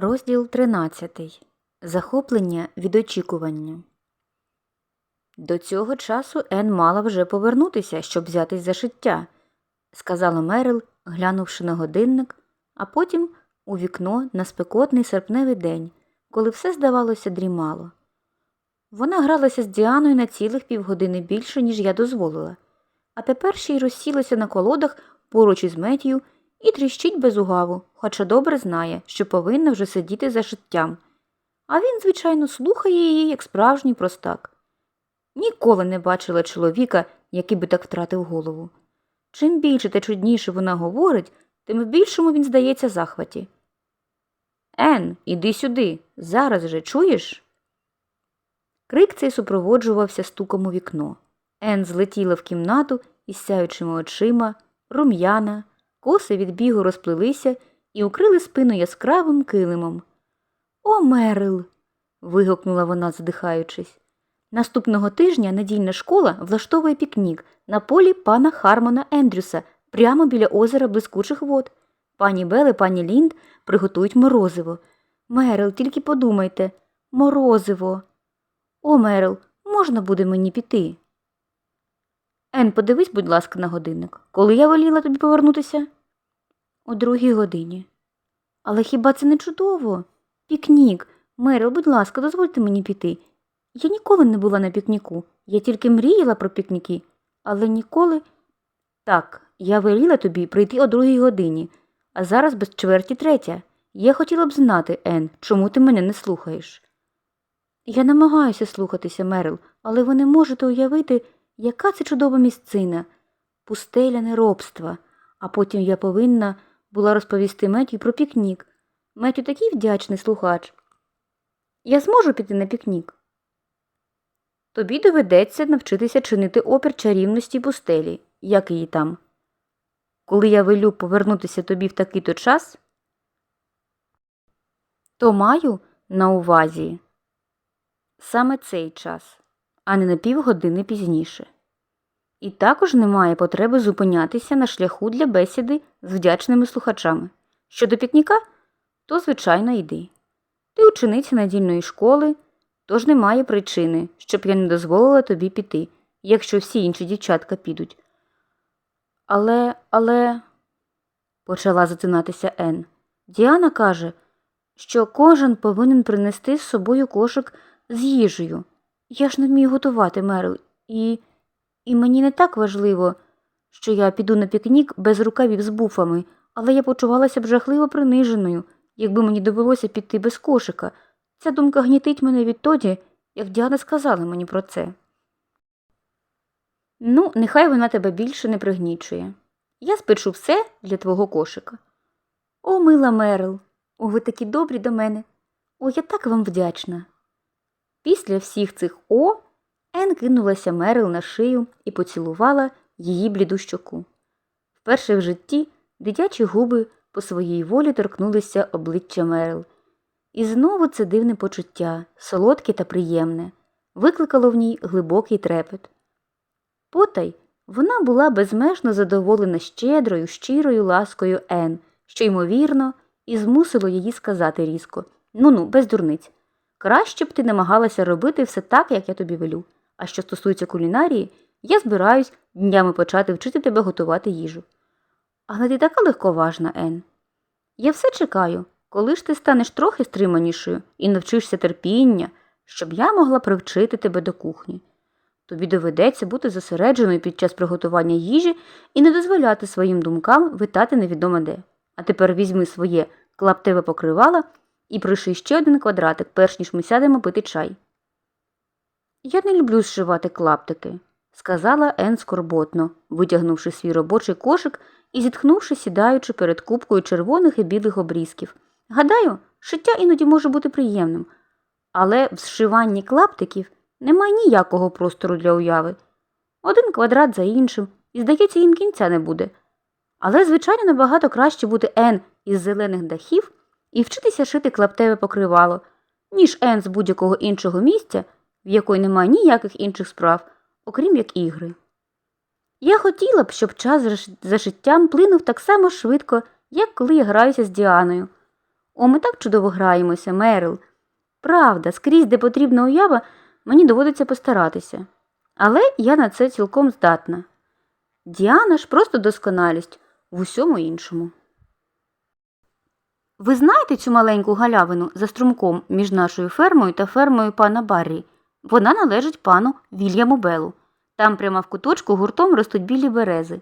Розділ 13. Захоплення від очікування. До цього часу Ен мала вже повернутися, щоб взятись за шиття, сказала Мерил, глянувши на годинник, а потім у вікно на спекотний серпневий день, коли все здавалося дрімало. Вона гралася з Діаною на цілих півгодини більше, ніж я дозволила, а тепер ще й розсілася на колодах поруч із Меттію і тріщить без угаву, хоча добре знає, що повинна вже сидіти за шиттям. А він, звичайно, слухає її, як справжній простак. Ніколи не бачила чоловіка, який би так втратив голову. Чим більше та чудніше вона говорить, тим в більшому він здається захваті. Ен, іди сюди, зараз же чуєш? Крик цей супроводжувався стуком у вікно. Ен злетіла в кімнату із сяючими очима, рум'яна, коси від бігу розплилися і укрили спину яскравим килимом. О, Мерил. вигукнула вона, задихаючись. Наступного тижня недільна школа влаштовує пікнік на полі пана Хармона Ендрюса прямо біля озера блискучих вод. Пані Бел і пані Лінд приготують морозиво. Мерил, тільки подумайте морозиво. О, Мерил, можна буде мені піти? Ен, подивись, будь ласка, на годинник. Коли я веліла тобі повернутися? О другій годині. Але хіба це не чудово? Пікнік. Мерил, будь ласка, дозвольте мені піти. Я ніколи не була на пікніку. Я тільки мріяла про пікніки, але ніколи. Так, я веліла тобі прийти о другій годині, а зараз без чверті третя. Я хотіла б знати, Ен, чому ти мене не слухаєш. Я намагаюся слухатися, Мерил, але ви не можете уявити, яка це чудова місцина, пустеля неробства, а потім я повинна була розповісти Меттю про пікнік. Меттю такий вдячний слухач. Я зможу піти на пікнік. Тобі доведеться навчитися чинити опір чарівності пустелі, як її там. Коли я велю повернутися тобі в такий то час, то маю на увазі саме цей час, а не на півгодини пізніше. І також немає потреби зупинятися на шляху для бесіди з вдячними слухачами. Щодо пікніка, то, звичайно, йди. Ти учениця надільної школи, тож немає причини, щоб я не дозволила тобі піти, якщо всі інші дівчатка підуть. Але, але, почала затинатися Ен. Діана каже, що кожен повинен принести з собою кошик з їжею. Я ж не вмію готувати, Мерл, і. І мені не так важливо, що я піду на пікнік без рукавів з буфами, але я почувалася б жахливо приниженою, якби мені довелося піти без кошика. Ця думка гнітить мене відтоді, як Діана сказала мені про це. Ну, нехай вона тебе більше не пригнічує. Я спечу все для твого кошика. О, мила Мерл, о, ви такі добрі до мене. О, я так вам вдячна. Після всіх цих о Ен кинулася Мерил на шию і поцілувала її бліду щоку. Вперше в житті дитячі губи по своїй волі торкнулися обличчя Мерил. І знову це дивне почуття, солодке та приємне, викликало в ній глибокий трепет. Потай вона була безмежно задоволена щедрою, щирою ласкою Ен, що, ймовірно, і змусило її сказати різко Ну ну, без дурниць. Краще б ти намагалася робити все так, як я тобі велю. А що стосується кулінарії, я збираюсь днями почати вчити тебе готувати їжу. Але ти така легковажна, Ен. Я все чекаю, коли ж ти станеш трохи стриманішою і навчишся терпіння, щоб я могла привчити тебе до кухні. Тобі доведеться бути зосередженою під час приготування їжі і не дозволяти своїм думкам витати невідомо де. А тепер візьми своє клаптеве покривало і приший ще один квадратик, перш ніж ми сядемо пити чай. Я не люблю зшивати клаптики, сказала Ен скорботно, витягнувши свій робочий кошик і зітхнувши, сідаючи перед купкою червоних і білих обрізків. Гадаю, шиття іноді може бути приємним, але в зшиванні клаптиків немає ніякого простору для уяви. Один квадрат за іншим, і, здається, їм кінця не буде. Але, звичайно, набагато краще бути Ен із зелених дахів і вчитися шити клаптеве покривало, ніж Ен з будь-якого іншого місця в якої немає ніяких інших справ, окрім як ігри. Я хотіла б, щоб час за життям плинув так само швидко, як коли я граюся з Діаною. О, ми так чудово граємося, Мерил. Правда, скрізь, де потрібна уява, мені доводиться постаратися. Але я на це цілком здатна. Діана ж просто досконалість в усьому іншому. Ви знаєте цю маленьку галявину за струмком між нашою фермою та фермою пана Баррі? Вона належить пану Вільяму Белу. Там прямо в куточку гуртом ростуть білі берези.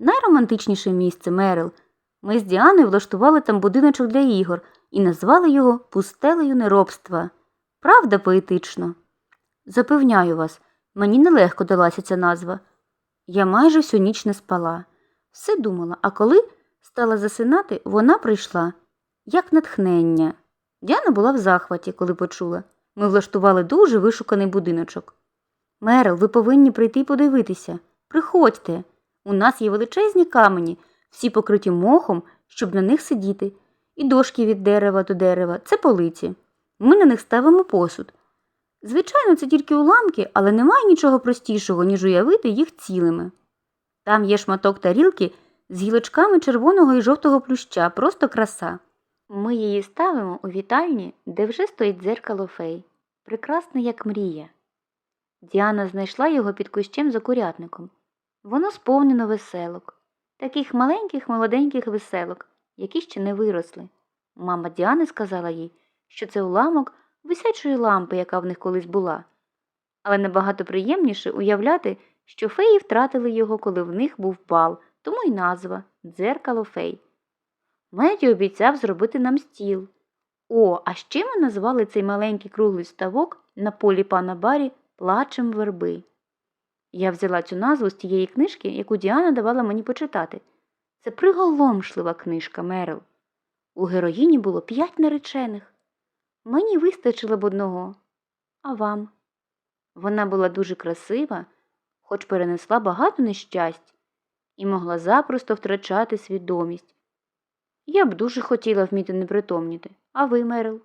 Найромантичніше місце Мерил. Ми з Діаною влаштували там будиночок для ігор і назвали його пустелею неробства. Правда, поетично? Запевняю вас, мені нелегко далася ця назва. Я майже всю ніч не спала. Все думала, а коли стала засинати, вона прийшла як натхнення. Діана була в захваті, коли почула. Ми влаштували дуже вишуканий будиночок. Мерил, ви повинні прийти подивитися. Приходьте. У нас є величезні камені, всі покриті мохом, щоб на них сидіти, і дошки від дерева до дерева це полиці. Ми на них ставимо посуд. Звичайно, це тільки уламки, але немає нічого простішого, ніж уявити їх цілими. Там є шматок тарілки з гілочками червоного і жовтого плюща, просто краса. Ми її ставимо у вітальні, де вже стоїть дзеркало фей, прекрасне, як мрія. Діана знайшла його під кущем за курятником. Воно сповнено веселок, таких маленьких молоденьких веселок, які ще не виросли. Мама Діани сказала їй, що це уламок висячої лампи, яка в них колись була. Але набагато приємніше уявляти, що феї втратили його, коли в них був бал, тому й назва дзеркало фей. Меді обіцяв зробити нам стіл. О, а ще ми назвали цей маленький круглий ставок на полі пана Барі плачем верби. Я взяла цю назву з тієї книжки, яку Діана давала мені почитати. Це приголомшлива книжка, Мерил. У героїні було п'ять наречених. Мені вистачило б одного, а вам. Вона була дуже красива, хоч перенесла багато нещасть і могла запросто втрачати свідомість. Я б дуже хотіла вміти непритомніти, а ви, Мерил?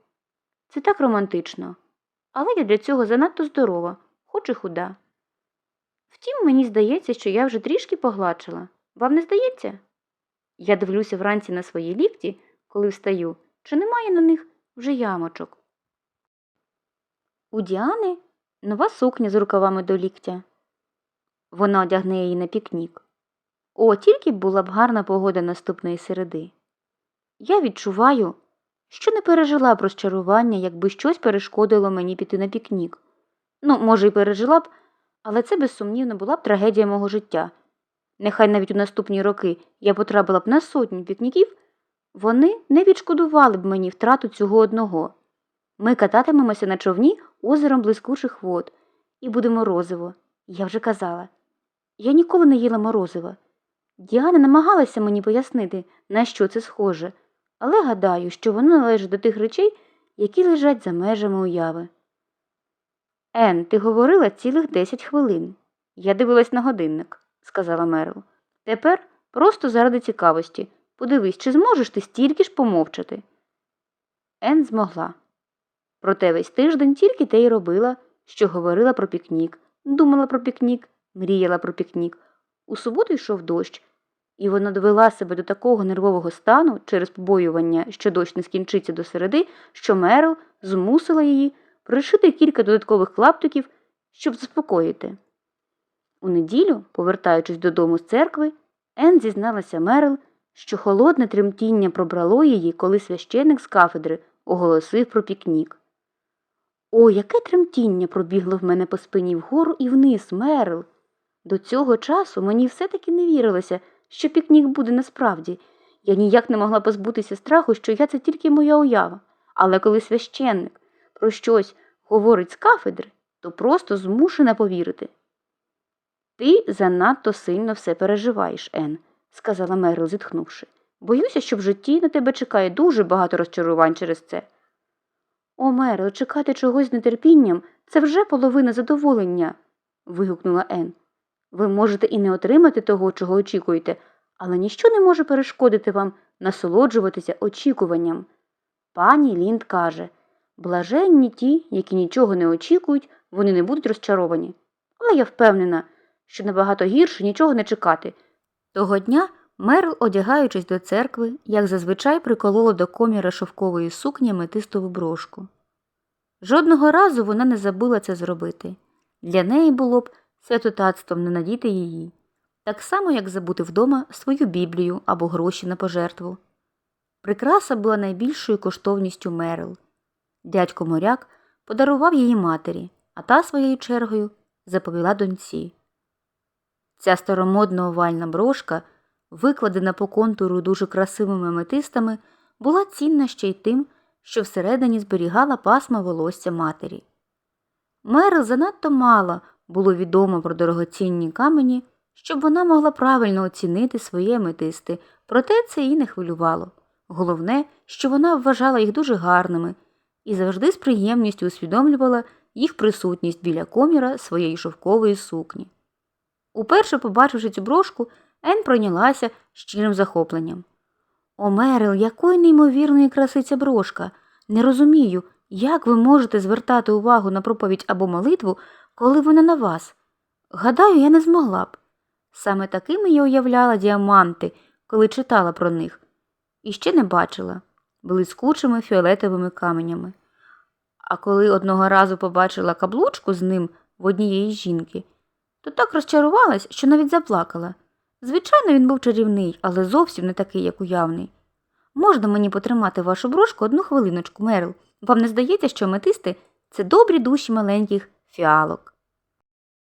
Це так романтично. Але я для цього занадто здорова, хоч і худа. Втім, мені здається, що я вже трішки погладшила. Вам не здається? Я дивлюся вранці на свої лікті, коли встаю, чи немає на них вже ямочок. У Діани нова сукня з рукавами до ліктя. Вона одягне її на пікнік. О, тільки була б гарна погода наступної середи. Я відчуваю, що не пережила б розчарування, якби щось перешкодило мені піти на пікнік. Ну, може, й пережила б, але це безсумнівно була б трагедія мого життя. Нехай навіть у наступні роки я потрапила б на сотню пікніків, вони не відшкодували б мені втрату цього одного. Ми кататимемося на човні озером блискучих вод і буде морозиво. Я вже казала. Я ніколи не їла морозива. Діана намагалася мені пояснити, на що це схоже, але гадаю, що воно належить до тих речей, які лежать за межами уяви. Ен, ти говорила цілих десять хвилин. Я дивилась на годинник, сказала Мерл. Тепер просто заради цікавості. Подивись, чи зможеш ти стільки ж помовчати. Ен змогла. Проте весь тиждень тільки те й робила, що говорила про пікнік, думала про пікнік, мріяла про пікнік. У суботу йшов дощ, і вона довела себе до такого нервового стану через побоювання, що дощ не скінчиться до середи, що Мерл змусила її пришити кілька додаткових клаптиків, щоб заспокоїти. У неділю, повертаючись додому з церкви, Ен зізналася Мерл, що холодне тремтіння пробрало її, коли священик з кафедри оголосив про пікнік. О, яке тремтіння пробігло в мене по спині вгору і вниз, Мерл. До цього часу мені все-таки не вірилося, що пікнік буде насправді. Я ніяк не могла позбутися страху, що я це тільки моя уява. Але коли священник про щось говорить з кафедри, то просто змушена повірити. Ти занадто сильно все переживаєш, Ен, сказала Мерл, зітхнувши. Боюся, що в житті на тебе чекає дуже багато розчарувань через це. О, Мерл, чекати чогось з нетерпінням це вже половина задоволення. вигукнула Ен. Ви можете і не отримати того, чого очікуєте, але ніщо не може перешкодити вам насолоджуватися очікуванням. Пані Лінд каже блаженні ті, які нічого не очікують, вони не будуть розчаровані. Але я впевнена, що набагато гірше нічого не чекати. Того дня Мерл, одягаючись до церкви, як зазвичай приколола до коміра шовкової сукні аметистову брошку. Жодного разу вона не забула це зробити. Для неї було б святотатством не надіти її, так само, як забути вдома свою біблію або гроші на пожертву. Прикраса була найбільшою коштовністю Мерил. Дядько моряк подарував її матері, а та своєю чергою заповіла доньці. Ця старомодна овальна брошка, викладена по контуру дуже красивими аметистами, була цінна ще й тим, що всередині зберігала пасма волосся матері. Мерил занадто мало було відомо про дорогоцінні камені, щоб вона могла правильно оцінити свої аметисти, проте це її не хвилювало. Головне, що вона вважала їх дуже гарними і завжди з приємністю усвідомлювала їх присутність біля коміра своєї шовкової сукні. Уперше, побачивши цю брошку, Ен пройнялася щирим захопленням. О, Мерил, якої неймовірної краси ця брошка. Не розумію, як ви можете звертати увагу на проповідь або молитву, коли вона на вас. Гадаю, я не змогла б. Саме такими я уявляла діаманти, коли читала про них, і ще не бачила блискучими фіолетовими каменями. А коли одного разу побачила каблучку з ним в однієї жінки, то так розчарувалась, що навіть заплакала. Звичайно, він був чарівний, але зовсім не такий, як уявний. Можна мені потримати вашу брошку одну хвилиночку, Мерил? Вам не здається, що метисти це добрі душі маленьких фіалок?